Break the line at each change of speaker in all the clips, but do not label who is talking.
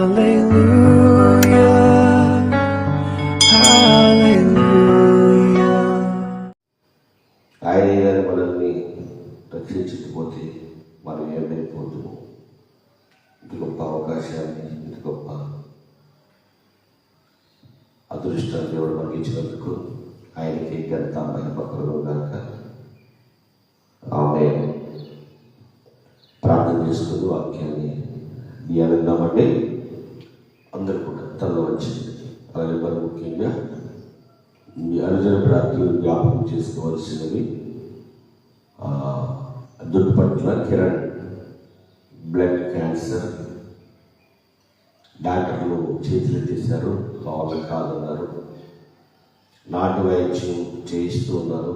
Hallelujah.
ఆయన గారు మనల్ని రక్షించకపోతే మనం ఏమైపోతుము ఇంత గొప్ప అవకాశాన్ని ఇంత గొప్ప అదృష్టాన్ని దేవుడు మనకి ఇచ్చినందుకు ఆయనకి గంత మహిమకరు కనుక ఆమె ప్రార్థన చేసుకుని వాక్యాన్ని ధ్యానిద్దామండి అందరూ కూడా తనలో వచ్చింది అలాగే ముఖ్యంగా మీ అనుజన ప్రార్థనలు జ్ఞాపకం చేసుకోవాల్సినవి ఆ, దుడ్డుపట్ల కిరణ్ బ్లడ్ క్యాన్సర్ డాక్టర్లు చేతులు తీశారు వాళ్ళ కాదన్నారు నాటు వైద్యం చేయిస్తూ ఉన్నారు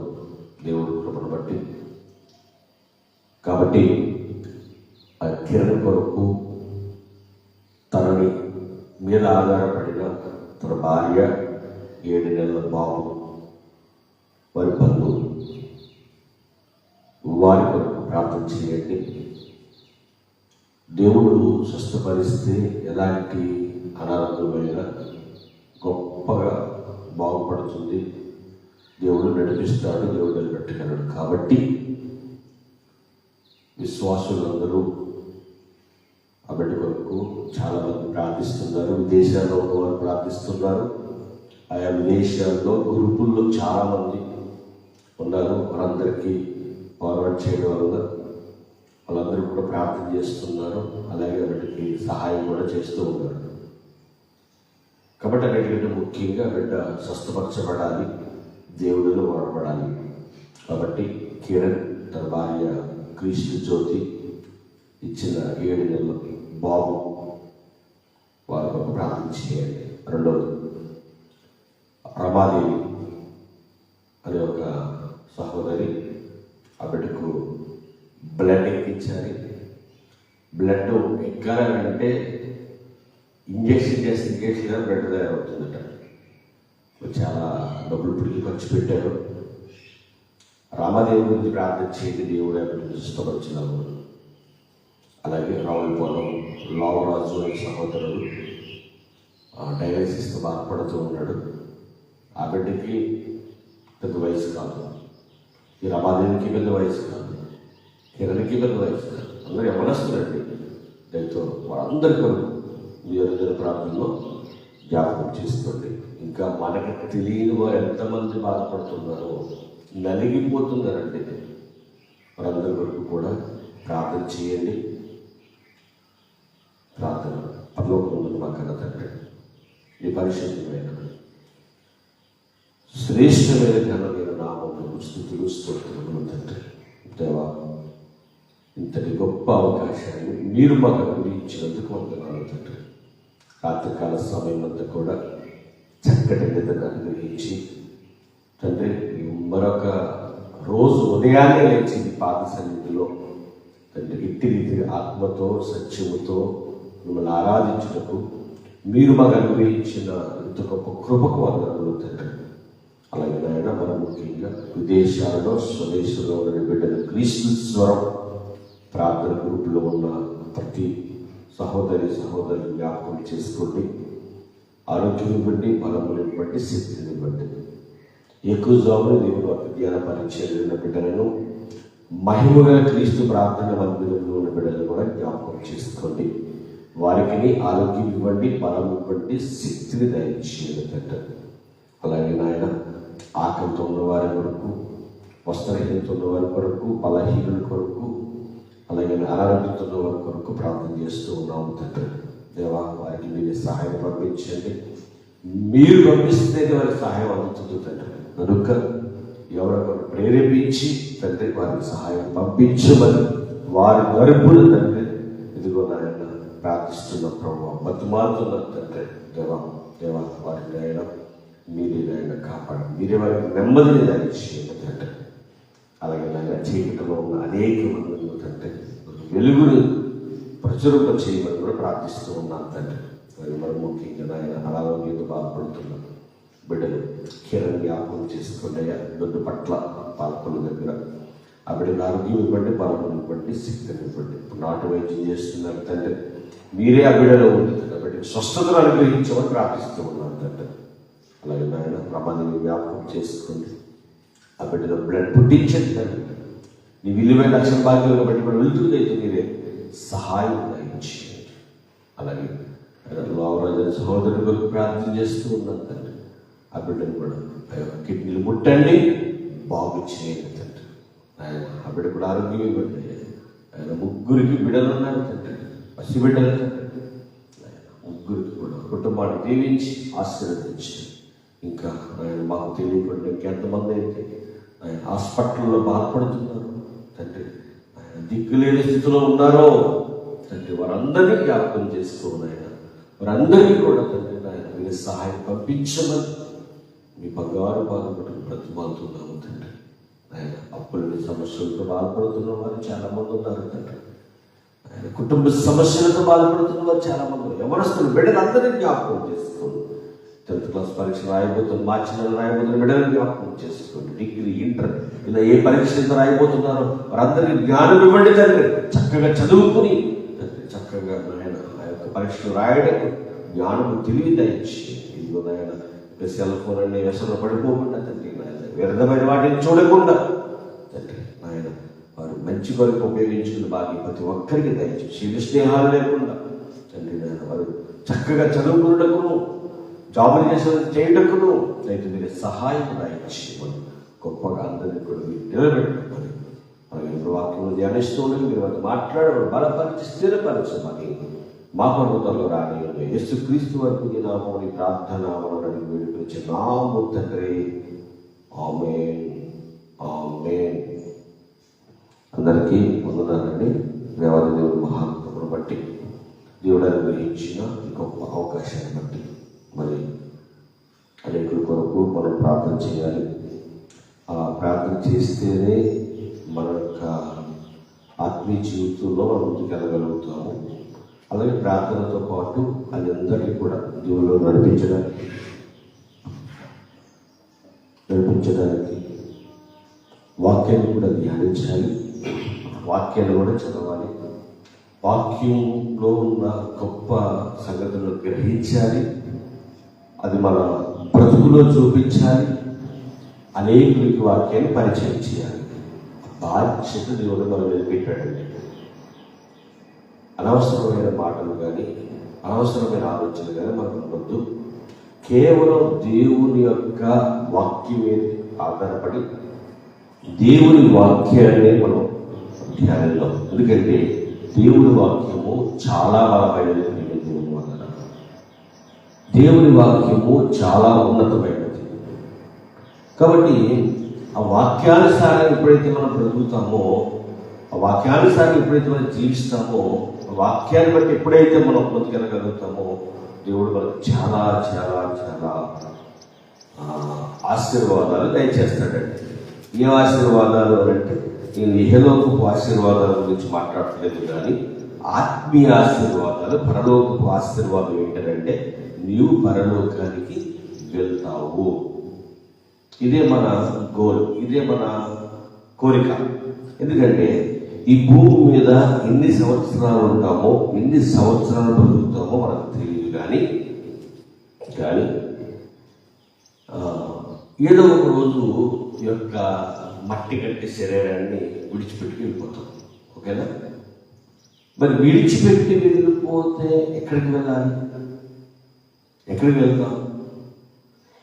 దేవుడు కృపను బట్టి. కాబట్టి ఆ కిరణ్ కొరకు తనని మీద ఆధారపడిన తన భార్య ఏడు నెలల బాబు వారి బంధువు. వారి కొరకు ప్రార్థన చేయండి. దేవుడు స్వస్థపరిస్తే ఎలాంటి అనారోగ్యమైన గొప్పగా బాగుపడుతుంది. దేవుడు నడిపిస్తాడు దేవుడు నిలబెట్టగలడు కాబట్టి విశ్వాసులందరూ బిడ్డ కొరకు చాలా మంది ప్రార్థిస్తున్నారు. విదేశాల్లో ఉన్నవారు ప్రార్థిస్తున్నారు. ఆయా విదేశాల్లో గ్రూపుల్లో చాలా మంది ఉన్నారు. వారందరికీ ఫార్వర్డ్ చేయడం వల్ల వాళ్ళందరూ కూడా ప్రార్థన చేస్తున్నారు. అలాగే వాటికి సహాయం కూడా చేస్తూ ఉన్నారు. కాబట్టి అన్నిటికంటే ముఖ్యంగా బిడ్డ స్వస్థపరచబడాలి దేవుడిలో వాడబడాలి కాబట్టి కిరణ్ తన భార్య క్రీస్తు జ్యోతి ఇచ్చిన ఏడు నెలలు బాబు వారి కొరకు ప్రార్థన చేయండి రెండవది రమాదేవి అనే ఒక సహోదరి ఆ బిడ్డకు బ్లడ్ ఎక్కించాలి. బ్లడ్ ఎక్కాలంటే ఇంజక్షన్ చేస్తే ఇంజక్షన్ బ్లడ్ తయారవుతుందట. చాలా డబ్బులు పిడికి ఖర్చు పెట్టారు. రామదేవి గురించి ప్రార్థన చేయండి దేవుడు బిడ్డను ఇష్టపరిచినాము అలాగే రావులపురం లావరాజు అనే సహోదరుడు డయాలసిస్తో బాధపడుతూ ఉన్నాడు. ఆ బిడ్డకి పెద్ద వయసు కాదు. ఈ రమాదేవికి పెద్ద వయసు కాదు. కిరణ్కి పెద్ద వయసు కాదు. అందరూ ఎవరొస్తున్నారండి దయతో వాళ్ళందరి కొరకు మీ రోజుల ప్రాంతంలో జ్ఞాపకం చేసుకోండి. ఇంకా మనకి తెలియని వారు ఎంతమంది బాధపడుతున్నారో నలిగిపోతున్నారండి. వారందరి వరకు కూడా ప్రార్థన చేయండి. ప్రార్థన పరలోకంలో మా కన్న తండ్రి. నీ పరిశుద్ధమైన శ్రేష్టమైన కన్న నేను నామములు స్థుతులు స్తోత్రములు తండ్రి. దేవా ఇంతటి గొప్ప అవకాశాన్ని మీరు మాకు అనుగ్రహించినందుకు వందనాలు తండ్రి. రాత్రికాల సమయం అంతా కూడా చక్కటి నిద్ర అనుగ్రహించి తండ్రి మరొక రోజు ఉదయాన్నే లేచింది పాత సన్నిధిలో తండ్రి ఇట్టి రీతి ఆత్మతో సత్యముతో మిమ్మల్ని ఆరాధించుటకు మీరు మాకు అనుగ్రహించిన ఇంత గొప్ప కృపకు వందనములు తండ్రి అలాగే నాయన మనం ముఖ్యంగా విదేశాలలో స్వదేశంలో ఉన్న బిడ్డలు క్రీస్తు స్వరం ప్రార్థన గ్రూపులో ఉన్న ప్రతి సహోదరి సహోదరుని జ్ఞాపకం చేసుకోండి. ఆరోగ్యం ఇవ్వండి బలములు ఇవ్వండి శక్తిని ఇవ్వండి. ఎక్కువ జాబులు దేవుడు ఒక పరిచయం ఉన్న బిడ్డలను మహిమగా క్రీస్తు ప్రార్థన మందిరంలో ఉన్న బిడ్డలు కూడా జ్ఞాపకం చేసుకోండి. వారికి ఆరోగ్యం ఇవ్వండి బలం ఇవ్వండి శక్తిని దయచేయండి తండ్రి అలాగే నాయన ఆకలితో ఉన్న వారి కొరకు వస్త్రహీనత ఉన్న వారి కొరకు బలహీనుల కొరకు అలాగే అనారోగ్యంతో ఉన్న వారి కొరకు ప్రార్థన చేస్తూ ఉన్నాము తండ్రి దేవా వారికి మీరు సహాయం పంపించండి. మీరు పంపిస్తే వారికి సహాయం అందుతుంది తండ్రి కనుక ఎవరొకరు ప్రేరేపించి తండ్రి వారికి సహాయం పంపించమని వారి గరుపులు తండ్రి ప్రార్థిస్తున్న ప్రభావ బతుమారుతున్న తండ్రి దేవ దేవ వారి నాయన మీరే నాయన కాపాడు మీరే వారికి నెమ్మదిని దయచేయండి తండ్రి అలాగే నాయన చీకటిలో ఉన్న అనేక మంది తండ్రి వెలుగుని ప్రచురింప చేయమని కూడా ప్రార్థిస్తూ ఉన్నాను తండ్రి. మరి మరి ముఖ్యంగా నాయన అనారోగ్యంతో బాధపడుతున్నాను. బిడ్డలు కిరణ్ జ్ఞాపకం చేసుకోండి అయ్యా. దొడ్డు పట్ల పాలకుల దగ్గర ఆ బిడ్డలు ఆరోగ్యం ఇవ్వండి బలం ఇవ్వండి శక్తిని ఇవ్వండి. ఇప్పుడు నాటు వైద్యం చేస్తున్నారు తండ్రి. మీరే ఆ బిడలో ఉంటుంది కాబట్టి స్వస్థతను అనుగ్రహించమని ప్రార్థిస్తూ ఉన్నాను తండ్రి. అలాగే నాయన ప్రమాదాన్ని వ్యాపకం చేసుకోండి. ఆ బిడ్డలో బ్లడ్ పుట్టించండి తండ్రి. నీ విలువైన లక్ష్యం భాగ్యంలో పెట్టుబడి వెళ్తుందైతే మీరే సహాయం దయచేయండి. అలాగే లోవరాజు సహోదరుడు కొరకు ప్రార్థన చేస్తూ ఉన్నాను తండ్రి. ఆ బిడ్డను కూడా కిడ్నీలు ముట్టండి బాగు చేయండి తండ్రి. ఆయన ఆ బిడ్డ కూడా ఆరోగ్యం ఇవ్వండి. ఆయన ముగ్గురికి బిడ్డలు ఉన్నారు తండ్రి. పసి బిడ్డలు ముగ్గురికి కూడా కుటుంబాన్ని దీవించి ఆశీర్వదించి ఇంకా ఆయన మాకు తెలియకుండా ఇంకెంతమంది అయితే ఆయన హాస్పిటల్లో బాధపడుతున్నారు. తండ్రి ఆయన దిక్కులేని స్థితిలో ఉన్నారో తండ్రి వారందరినీ జ్ఞాపకం చేసుకోవాలి ఆయన వారందరికీ కూడా తండ్రి ఆయన మీరు సహాయం పంపించమని మీ బంగారు బాధపడుకు బ్రతిమాలుతున్నాము తండ్రి. ఆయన అప్పులని సమస్యలతో బాధపడుతున్న వారు చాలా మంది ఉన్నారు తండ్రి. కుటుంబ సమస్యలతో బాధపడుతున్న వారు చాలా మంది ఎవరస్తులు బిడ్డలందరినీ జ్ఞాపకం చేసుకోండి. టెన్త్ క్లాస్ పరీక్ష రాయబోతున్న మార్చి నెల రాయబోతున్న బిడ్డలను జ్ఞాపకం చేసుకోండి. డిగ్రీ ఇంటర్ ఇలా ఏ పరీక్ష రాయబోతున్నారో వారందరికీ జ్ఞానం ఇవ్వండి తండ్రి. చక్కగా చదువుకుని చక్కగా నాయన ఆ యొక్క పరీక్షలు రాయడం జ్ఞానం తెలివి దయచి ఇదిగో నాయన సెల్ ఫోన్ అనే వ్యసన పడిపోకుండా తండ్రి నాయన వ్యర్థమైన వాటిని చూడకుండా తండ్రి నాయన వారు మంచి కొరకు ఉపయోగించుకుని బాగా ప్రతి ఒక్కరికి దయచేసి శీల స్నేహాలు లేకుండా తండ్రి నాయన వారు చక్కగా చదువుకున్నటకును జాబులు చేసే చేయటకును అయితే మీరు సహాయం దయచేయమని గొప్పగా అందరినీ కూడా మీరు నిలబెట్టుకోమని మనం ఇప్పుడు వాక్యంలో ధ్యానిస్తూ మీరు వారిని మాట్లాడమని బలపరిచి స్థిరపరచమని మా పర్వతంలో రాని యేసు క్రీస్తు వరకు నామని ప్రార్థన మనని వేడుకొచ్చి నాము తండ్రి ఆమె ఆమె అందరికీ వందనాలండి. దేవాది దేవుడు మహాత్మును బట్టి దేవుడు అనుగ్రహించిన ఈ గొప్ప అవకాశాన్ని బట్టి మరి అనేకుల కొరకు మనం ప్రార్థన చేయాలి. ఆ ప్రార్థన చేస్తేనే మన యొక్క ఆత్మీయ జీవితంలో మనం ముందుకెళ్ళగలుగుతాము. అలాగే ప్రార్థనతో పాటు అది అందరికీ కూడా దేవుళ్ళు నడిపించడానికి నడిపించడానికి వాక్యాన్ని కూడా ధ్యానించాలి. వాక్యాన్ని కూడా చదవాలి. వాక్యంలో ఉన్న గొప్ప సంగతులను గ్రహించాలి. అది మన బ్రతుకులో చూపించాలి. అనేకులకి వాక్యాన్ని పరిచయం చేయాలి. బాధ్యత దేవుడు మనం నిలబెట్టాడండి అనవసరమైన మాటలు కానీ అనవసరమైన ఆలోచనలు కానీ మనకు ఉండొద్దు. కేవలం దేవుని యొక్క వాక్యం మీద ఆధారపడి దేవుని వాక్యాన్ని మనం ధ్యానంలో ఎందుకంటే దేవుడి వాక్యము చాలా బాగా ప్రియ దేవుని వలన దేవుని వాక్యము చాలా ఉన్నతమైనది. కాబట్టి ఆ వాక్యానుసారం ఎప్పుడైతే మనం బ్రతుకుతామో ఆ వాక్యానుసారం ఎప్పుడైతే మనం జీవిస్తామో ఆ వాక్యాన్ని బట్టి ఎప్పుడైతే మనం బ్రతికెళ్ళగలుగుతామో దేవుడు మనకు చాలా చాలా చాలా ఆశీర్వాదాలు దయచేస్తాడండి. ఏ ఆశీర్వాదాలు అంటే నేను ఇహలోకపు ఆశీర్వాదాల గురించి మాట్లాడట్లేదు కానీ ఆత్మీయ ఆశీర్వాదాలు పరలోకపు ఆశీర్వాదం ఏంటంటే నీవు పరలోకానికి వెళ్తావు. ఇదే మన గోల్ ఇదే మన కోరిక. ఎందుకంటే ఈ భూమి మీద ఎన్ని సంవత్సరాలు ఉంటామో ఎన్ని సంవత్సరాలు బతుకుతామో మనకు తెలియదు కానీ కానీ ఏదో ఒక రోజు ఈ యొక్క మట్టి కట్టి శరీరాన్ని విడిచిపెట్టుకు వెళ్ళిపోతాం. ఓకేనా? మరి విడిచిపెట్టి వెళ్ళిపోతే ఎక్కడికి వెళ్ళాలి? ఎక్కడికి వెళ్తాం?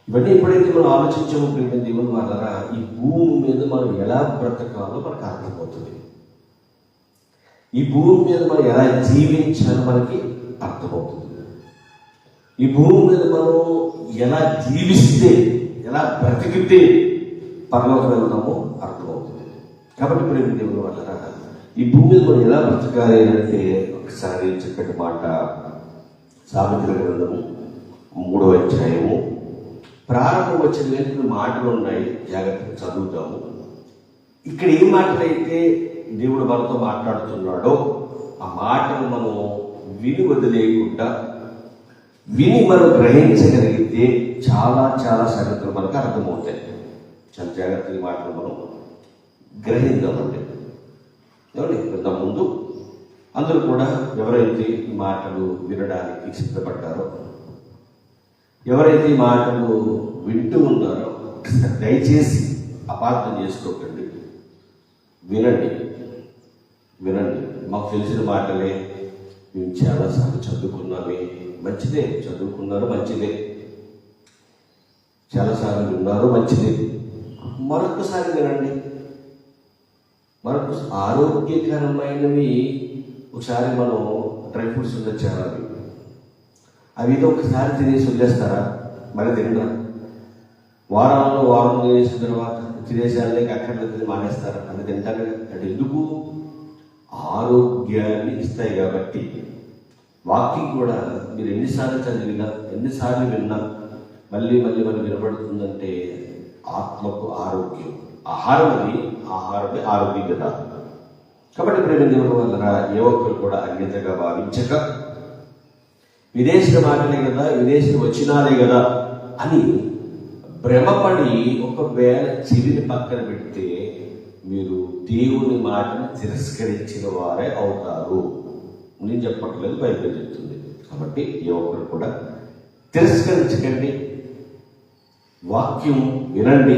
ఇవన్నీ ఎప్పుడైతే మనం ఆలోచించామో ప్రేమ దేవుని వాళ్ళ ఈ భూమి మీద మనం ఎలా బ్రతకాలో మనకు అర్థమవుతుంది. ఈ భూమి మీద మనం ఎలా జీవించాలో మనకి అర్థమవుతుంది. ఈ భూమి మీద మనం ఎలా జీవిస్తే ఎలా బ్రతికితే పరలోకి వెళ్తామో అర్థమవుతుంది. కాబట్టి ప్రేమ దేవుని వల్ల ఈ భూమి మీద మనం ఎలా బ్రతకాలి అంటే ఒకసారి చక్కటి మాట సామెతల గ్రంథము మూడవ అధ్యాయము. ప్రారంభం వచ్చిన వెంటనే మాటలు ఉన్నాయి. జాగ్రత్తగా చదువుతాము. ఇక్కడ ఏ మాటలైతే దేవుడు మనతో మాట్లాడుతున్నాడో ఆ మాటలు మనం విని వదిలేయకుండా విని మనం గ్రహించగలిగితే చాలా చాలా సంగతులు మనకు అర్థమవుతాయి. చాలా జాగ్రత్తగా మాటలు మనం గ్రహిద్దామండి ఏమండి? ఇంత ముందు అందరూ కూడా ఎవరైతే ఈ మాటలు వినడానికి సిద్ధపడ్డారో ఎవరైతే ఈ మాటలు వింటూ ఉన్నారో దయచేసి అపార్థం చేసుకోకండి. వినండి. వినండి. మాకు తెలిసిన మాటలే మేము చాలాసార్లు చదువుకున్నామే. మంచిదే. చదువుకున్నారు మంచిదే. చాలాసార్లు ఉన్నారు మంచిదే. మరొకసారి వినండి. మరొక ఆరోగ్యకరమైనవి ఒకసారి మనం డ్రై ఫ్రూట్స్ ఉండొచ్చు అవి అవి ఒకసారి తినేసి వదిలేస్తారా? మరి తినరా? వారంలో వారం తినేసిన తర్వాత తినేసాలే అక్కడ తిని మానేస్తారా? అది తింటారు కదా. అంటే ఎందుకు? ఆరోగ్యాన్ని ఇస్తాయి కాబట్టి. వాకింగ్ కూడా మీరు ఎన్నిసార్లు చదివినా ఎన్నిసార్లు విన్నా మళ్ళీ మళ్ళీ మళ్ళీ వినబడుతుందంటే ఆత్మకు ఆరోగ్యం. ఆహారం అది. ఆహారమే ఆరోగ్యం కదా. కాబట్టి ప్రేమ దేవుడు వలన ఏ ఒక్కరు కూడా అన్యతగా భావించక విదేశీ మాటలే కదా విదేశీ వచ్చినారే కదా అని భ్రమపడి ఒకవేళ చెవిని పక్కన పెడితే మీరు దేవుని మాటను తిరస్కరించిన వారే అవుతారు. నేను చెప్పట్లేదు బైబిల్ చెప్తుంది. కాబట్టి ఏ ఒక్కరు కూడా తిరస్కరించకండి. వాక్యం వినండి.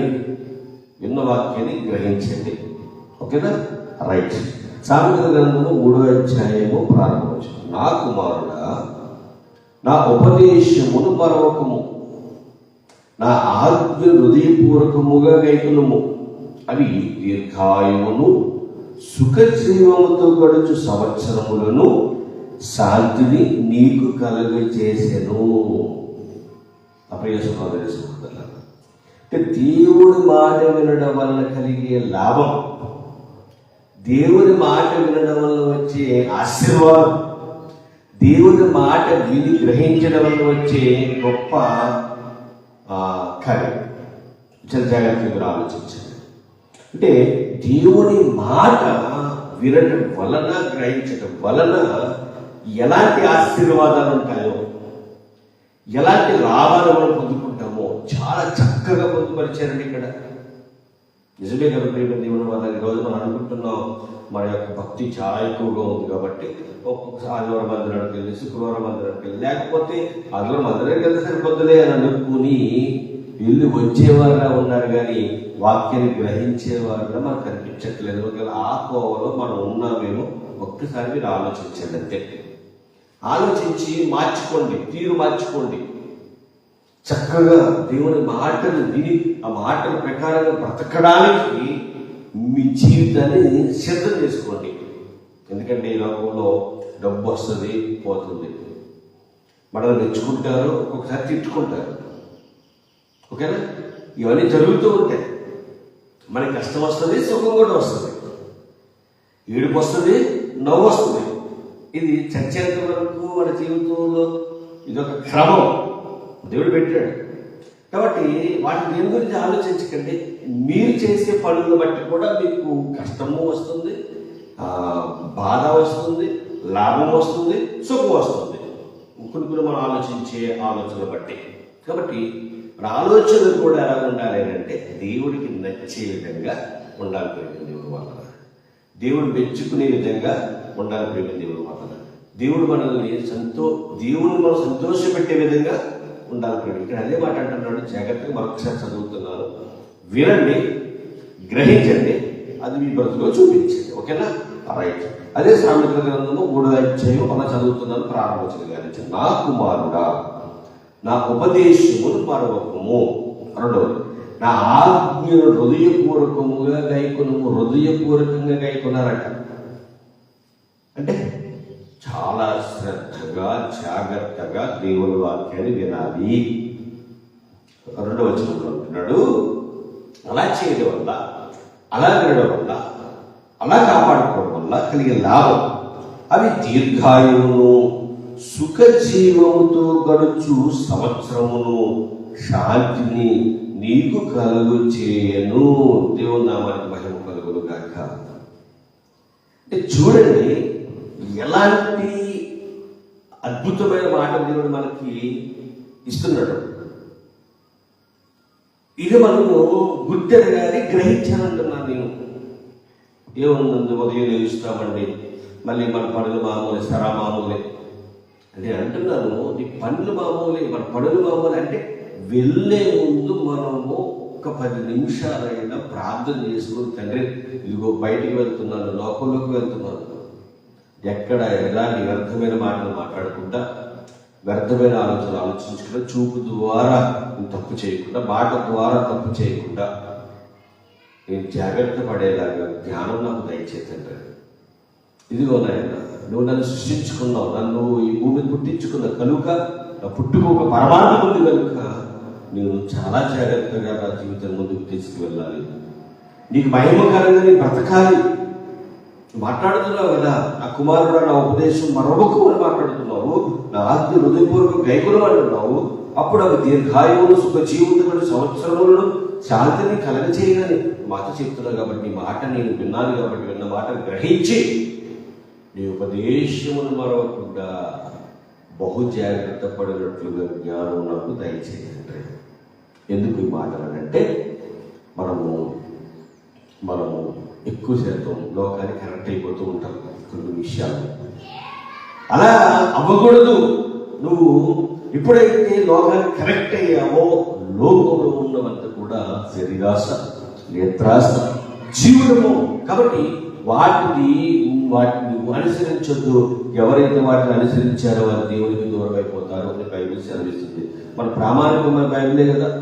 విన్న వాక్యాన్ని గ్రహించండి. ఓకేనా? రైట్. సామెతల గ్రంథము మూడో అధ్యాయము ప్రారంభవచ్చు నా కుమారుడ నా ఉపదేశమును మరొకము నా ఆజ్ఞ హృదయపూర్వకముగా గైకులము అవి దీర్ఘాయువును సుఖజీవముతో గడుచు సంవత్సరములను శాంతిని నీకు కలుగజేసెను. అప్రియ సహోదరి సహోదరులారా అంటే దేవుడి మాట వినడం వల్ల కలిగే లాభం దేవుని మాట వినడం వల్ల వచ్చే ఆశీర్వాదం దేవుని మాట విని గ్రహించడం వల్ల వచ్చే గొప్ప కవి. చాలా జాగ్రత్తగా ఆలోచించండి. అంటే దేవుని మాట వినడం వలన గ్రహించడం వలన ఎలాంటి ఆశీర్వాదాలు ఉంటాయో ఎలాంటి లాభాలు మనం పొందుకుంటామో చాలా చక్కగా పొందుపరిచారండి ఇక్కడ. నిజమే కదా ప్రేమ దేవుని వల్ల ఈరోజు మనం అనుకుంటున్నాం మన యొక్క భక్తి చాలా ఎక్కువగా ఉంది కాబట్టి ఒక్కొక్కసారి ఆదివారం మందిరానికి వెళ్ళి శుక్రవారం మందిరానికి వెళ్ళి లేకపోతే ఆదివారం మందిరానికి వెళ్తే సరిపోతుందిలే అని అనుకుని వెళ్ళి వచ్చేవారుగా ఉన్నారు కానీ వాక్యాన్ని గ్రహించేవారుగా మనకు కనిపించట్లేదు. ఒకవేళ ఆ కోవలో మనం ఉన్నామేమో ఒక్కసారి మీరు ఆలోచించండి అంతే. ఆలోచించి మార్చుకోండి తీరు మార్చుకోండి. చక్కగా దేవుని మాటలు విని ఆ మాటల ప్రకారంగా బ్రతకడానికి మీ జీవితాన్ని సిద్ధం చేసుకోండి. ఎందుకంటే ఈ లోకంలో డబ్బు వస్తుంది పోతుంది. మనల్ని మెచ్చుకుంటారు ఒక్కొక్కసారి తిట్టుకుంటారు. ఓకేనా? ఇవన్నీ జరుగుతూ ఉంటాయి. మనకి కష్టం వస్తుంది సుఖం కూడా వస్తుంది. ఏడుపు వస్తుంది నవ్వు వస్తుంది. ఇది చచ్చేంత వరకు మన జీవితంలో ఇదొక క్రమం. దేవుడు పెట్టాడు. కాబట్టి వాటి దేని గురించి ఆలోచించకండి? మీరు చేసే పనులను బట్టి కూడా మీకు కష్టము వస్తుంది బాధ వస్తుంది లాభం వస్తుంది సుఖం వస్తుంది. కొన్ని కొన్ని మనం ఆలోచించే ఆలోచన బట్టి. కాబట్టి మన ఆలోచనలు కూడా ఎలా ఉండాలి అంటే దేవుడికి నచ్చే విధంగా ఉండాలి దేవుడు వలన దేవుడు మెచ్చుకునే విధంగా ఉండాలి ప్రేమ దేవుడు మాట దేవుడు మనల్ని సంతో దేవుడు మనం సంతోషపెట్టే విధంగా ఉండాలి ప్రేమ ఇక్కడ అదే మాట అంటున్నాడు జాగ్రత్తగా మరొకసారి చదువుతున్నారు. వినండి గ్రహించండి అది మీ బ్రతుకులో చూపించండి. ఓకేనా? రైట్ అదే సామెతల గ్రంథము మూడో అధ్యాయం మనం చదువుతున్నాను ప్రారంభించిన గారి నా కుమారుడా నా ఉపదేశమును మరొకము. రెండవది నా ఆజ్ఞను హృదయపూర్వకముగా గైకును హృదయపూర్వకంగా గైకున్నారట అంటే చాలా శ్రద్ధగా జాగ్రత్తగా దేవుని వాక్యాన్ని వినాలి. రెండవ వచనంలో అంటున్నాడు అలా చేయడం వల్ల అలా వినడం వల్ల అలా కాపాడుకోవడం వల్ల కలిగే లాభం అవి దీర్ఘాయువును సుఖ జీవముతో గడుచు సంవత్సరమును శాంతిని నీకు కలుగు చేయను దేవుని నామానికి మహిమ కలుగును గాక అంటే చూడండి ఎలాంటి అద్భుతమైన మాట దేవుడు మనకి ఇస్తున్నాడు. ఇది మనము గుర్తెరగాలి గ్రహించాలంటున్నాను నేను. ఏముంది ఉదయం లేస్తామండి. మళ్ళీ మన పనులు మామూలే సరా మామూలే. అంటే అంటున్నాను నీ పనులు మామూలే మన పనులు మామూలే అంటే వెళ్ళే ముందు మనము ఒక పది నిమిషాలైనా ప్రార్థన చేసుకుని తండ్రి ఇదిగో బయటికి వెళ్తున్నాను లోపలికి వెళ్తున్నాను. ఎక్కడ ఎలాంటి వ్యర్థమైన మాటలు మాట్లాడకుండా వ్యర్థమైన ఆలోచనలు ఆలోచించకుండా చూపు ద్వారా తప్పు చేయకుండా మాట ద్వారా తప్పు చేయకుండా నేను జాగ్రత్త పడేలాగా జ్ఞానం నాకు దయచేతండి ఇదిగో నాయన నువ్వు నన్ను సృష్టించుకున్నావు నన్ను ఈ భూమిని పుట్టించుకున్నావు కనుక నా పుట్టుకు ఒక పరమాత్మ ఉంది కనుక నేను చాలా జాగ్రత్తగా నా జీవితం ముందుకు తీసుకువెళ్ళాలి. నీకు మహిమకరంగా నీ బ్రతకాలి. మాట్లాడుతున్నావు కదా నా కుమారుడు నా ఉపదేశం మరొకకు అని మాట్లాడుతున్నావు. నా ఆత్మ హృదయపూర్వక గైకులం అంటున్నావు అప్పుడు అవి దీర్ఘాయువులు సుఖ జీవితములు సంవత్సరములను శాంతిని కలగచేయనని మాట చెప్తున్నావు కాబట్టి మాట నేను విన్నాను కాబట్టి విన్న మాట గ్రహించి నీ ఉపదేశమును మరవకుండా బహు జాగ్రత్త పడినట్లుగా జ్ఞానం నాకు దయచేయండి. ఎందుకు ఈ మాటలు అంటే మనము మనము ఎక్కువ శాతం లోకానికి కరెక్ట్ అయిపోతూ ఉంటాం కొన్ని విషయాలు. అలా అవ్వకూడదు. నువ్వు ఎప్పుడైతే లోకానికి కరెక్ట్ అయ్యావో లోకంలో ఉన్నవంత కూడా శరీరాశ నేత్రాశ జీవనము కాబట్టి వాటిని వాటిని నువ్వు అనుసరించొద్దు. ఎవరైతే వాటిని అనుసరించారో వారు దేవునికి దూరం అయిపోతారో అని బైబిల్ సెలవిస్తుంది. మన ప్రామాణికమైన బైబిలే కదా.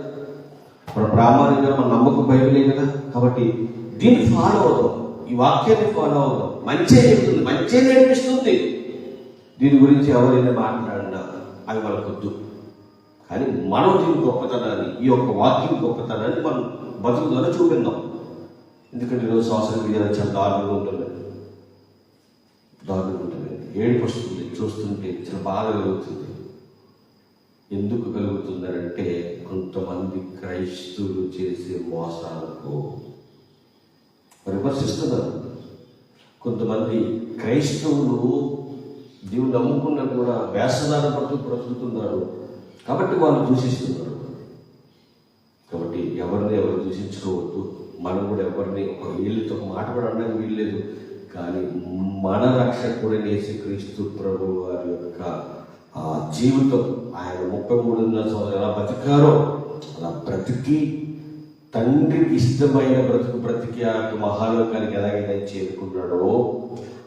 మన ప్రామాణికంగా మన నమ్మకం బైబిలే కదా? కాబట్టి దీన్ని ఫాలో అవుదాం. ఈ వాక్యాన్ని ఫాలో అవుదాం. మంచే చెప్తుంది మంచే నేర్పిస్తుంది. దీని గురించి ఎవరైనా మాట్లాడినా అవి వాళ్ళకొద్దు. కానీ మనం దీని గొప్పతనాన్ని ఈ యొక్క వాక్యం గొప్పతనాన్ని మనం బతుకుదల చూపిందాం ఎందుకంటే ఈరోజు సోషల్ మీడియాలో చాలా దారుణంగా ఉంటుంది. దారుణంగా ఉంటుంది. ఏడుపు వస్తుంది చూస్తుంటే చాలా బాధ కలుగుతుంది. ఎందుకు కలుగుతుందంటే కొంతమంది క్రైస్తువులు చేసే మోసాలకు విమర్శిస్తున్నారు. కొంతమంది క్రైస్తవులు దేవుని నమ్ముకున్నా కూడా వేసనాల పట్టు బ్రతుకుతున్నారు. కాబట్టి వాళ్ళు దూషిస్తున్నారు. కాబట్టి ఎవరిని ఎవరు దూషించుకోవద్దు. మనం కూడా ఎవరిని ఒక వీళ్ళతో మాట్లాడడానికి వీల్లేదు. కానీ మన రక్షకుడైన యేసుక్రీస్తు ప్రభు వారి యొక్క ఆ జీవితం ఆయన ముప్పై మూడున్నర సంవత్సరాలు ఎలా బ్రతికారో అలా బ్రతికి తండ్రికి ఇష్టమైన బ్రతుకు బ్రతికి ఆ యొక్క మహాలోకానికి ఎలాగైతే చేరుకున్నాడో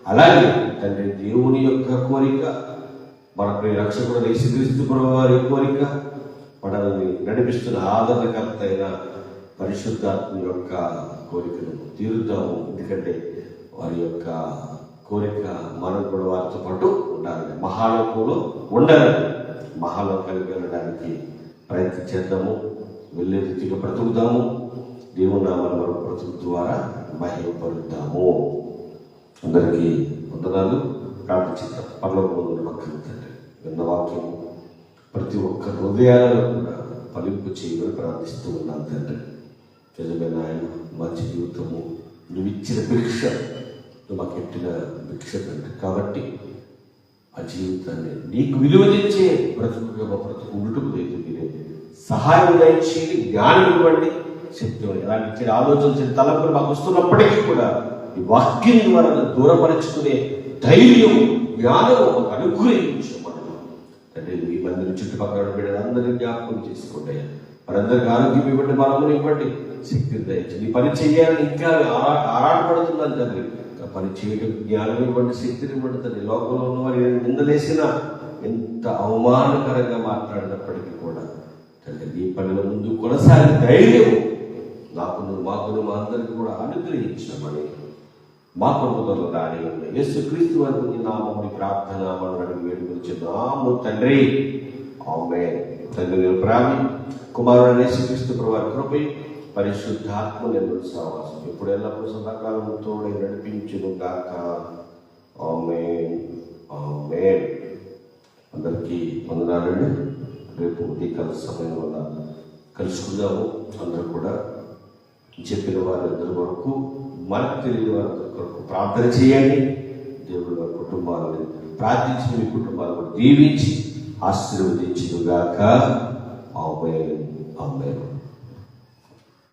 అలాగే తండ్రి దేవుని యొక్క కోరిక మన ప్రియ రక్షకుడు యేసుక్రీస్తు వారి కోరిక మనల్ని నడిపిస్తున్న ఆదరణకర్త అయిన పరిశుద్ధాత్మ యొక్క కోరికను తీరుద్దాము. ఎందుకంటే వారి యొక్క కోరిక మనం కూడా వారితో పాటు ఉండాలి మహాలోకంలో ఉండాలి మహాలోకానికి వెళ్ళడానికి ప్రయత్నం చేద్దాము వెళ్ళే రీతిగా బ్రతుకుదాము దేవుని నామాన్ని మనం బ్రతుకు ద్వారా మహిమపరుద్దాము. అందరికీ వందనాలు. ప్రార్థించాం పర్లోకంలో పక్కన తండ్రి విన్న వాక్యము ప్రతి ఒక్క హృదయాలను కూడా ఫలింపు చేయమని ప్రార్థిస్తూ ఉన్నాను తండ్రి. నిజమైన ఆయన మంచి జీవితము నువ్వు ఇచ్చిన భిక్ష నువ్వు మాకు ఎట్టిన భిక్ష తండ్రి. కాబట్టి ఆ జీవితాన్ని నీకు విలువ తెచ్చే బ్రతుకుగా బ్రతుకు ఉండటం లేదు మీరే సహాయం దయచేయండి జ్ఞానం ఇవ్వండి. శక్తి ఇవ్వండి. ఎలాంటి ఇచ్చిన ఆలోచన తలంపులు మాకు వస్తున్నప్పటికీ కూడా ఈ వాక్యం ద్వారా దూరపరచుకునే ధైర్యం జ్ఞానం మాకు అనుగ్రహించబడదు అంటే ఈ మందిని చుట్టుపక్కల బిడ్డలందరినీ జ్ఞాపకం చేసుకోండి వారందరికీ ఆరోగ్యం ఇవ్వండి బలమును ఇవ్వండి. శక్తిని దయచండి పని చేయాలని ఇంకా ఆరా ఆరాటపడుతున్నాను తండ్రి. పని చేయడం జ్ఞానం ఇవ్వండి శక్తిని ఇవ్వండి తండ్రి లోకంలో ఉన్న ఏదైనా నిందలేసినా ఎంత అవమానకరంగా మాట్లాడినప్పటికీ కూడా తండ్రి ఈ పనిలో ముందు కొనసాగి ధైర్యం నాకు మాకు మా అందరికి కూడా అనుగ్రహించమని మా కొనుగోలు దాని ఉన్న యేసు క్రీస్తు వారికి నామని ప్రార్థన మనం అడిగి వేడుకొచ్చున్నాము తండ్రి. ఆమె తండ్రి ప్రాణి కుమారుడు యేసుక్రీస్తు ప్రభావి కృపై పరిశుద్ధాత్మ నేను సహవాసం. ఇప్పుడు ఎల్లప్పుడూ సదాకాలం తోడే నడిపించును గాక ఆమె ఆమె అందరికీ వందనాలండి రేపు ఉదయకాల సమయం వల్ల కలుసుకుందాము. అందరూ కూడా చెప్పిన వారందరి వరకు మనకు తెలియని వారందరి కొరకు ప్రార్థన చేయండి. దేవుడు వారి కుటుంబాలను ప్రార్థించి మీ కుటుంబాలను దీవించి ఆశీర్వదించుగాక ఆమె ఆమె